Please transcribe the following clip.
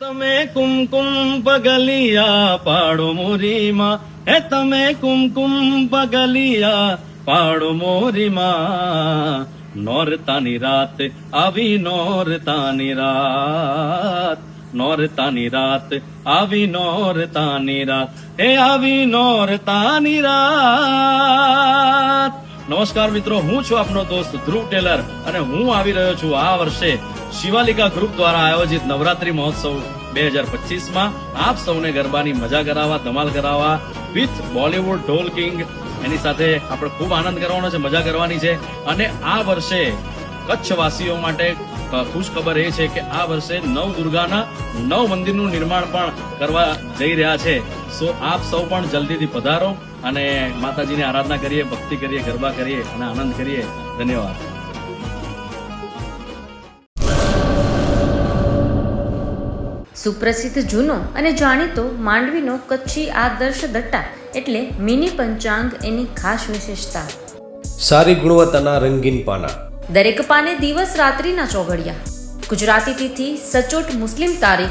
તમે કુમકુમ પગલિયા પાડો મોરીમાં. હે તમે કુમકુમ પગલિયા પાડો મોરીમાં. નોરતાની રાત આવી, નોરતાની રાત. નોરતાની રાત આવી, નોરતાની રાત. હે આવી, નોરતાની રાત. નમસ્કાર મિત્રો, હું છું આપનો દોસ્ત ધ્રુવ ટેલર અને હું આવી રહ્યો છું આ વર્ષે શિવાલિકા ગ્રુપ દ્વારા આયોજિત નવરાત્રી મહોત્સવ બે હજાર પચીસમાં. આપ સૌને ગરબાની મજા કરાવવા, ધમાલ કરાવવા, વિથ બોલિવૂડ, ઢોલ કિંગ, એની સાથે આપણે ખૂબ આનંદ કરવાનો છે, મજા કરવાની છે. અને આ વર્ષે કચ્છવાસીઓ માટે ખુશ ખબર એ છે કે આ વર્ષે નવ દુર્ગાના નવ મંદિરનું નિર્માણ પણ કરવા જઈ રહ્યા છે. સો આપ સૌ પણ જલ્દીથી પધારો અને માતાજીની આરાધના કરીએ ભક્તિ કરીએ ગરબા કરીએ અને આનંદ કરીએ. ધન્યવાદ. સુપ્રસિદ્ધ જૂનો અને જાણીતો માંડવીનો કચ્છી આદર્શ દટ્ટા એટલે મિની પંચાંગ એની ખાસ વિશેષતા. સારી ગુણવત્તાના રંગીન પાના. દરેક પાને દિવસ રાત્રિના ચોઘડિયા. ગુજરાતી તિથિ સચોટ મુસ્લિમ તારીખ